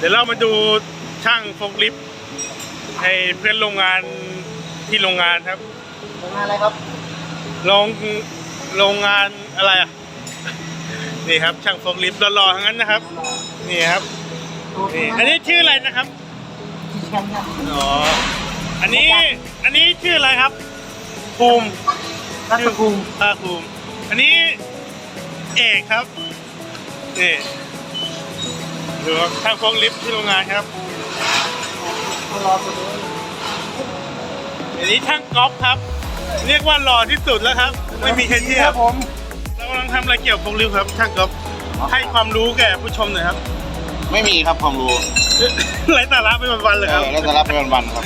เดี๋ยวเรามาดูช่างโฟกลิฟต์ให้เพื่อนโรงงานที่โรงงานครับ โรงงานอะไรครับ โรงโรงงานอะไรอะ นี่ครับช่างโฟกลิฟต์หล่อๆทั้งนั้นนะครับ นี่ครับนี่อันนี้ชื่ออะไรนะครับแชมป์ครับอ๋ออันนี้อันนี้ชื่ออะไรครับภูมิรัตภูมิภาคภูมิ อันนี้เอกครับนี่ ดูครับช่างโฟกลิฟต์ที่โรงงานครับมารอตัวนี้อันนี้ช่างก๊อฟครับ เรียกว่าหล่อที่สุดแล้วครับ ไม่มีใครเทียครับบผมเรากำลังทำอะไรเกี่ยวกับโฟกลิฟต์ครับ ช่างก๊อฟให้ความรู้แก่ผู้ชมหน่อยครับ ไม่มีครับความรู้ไร้สาระไปวันๆเลยเอครับอแล้วจะรับไปวันๆครับ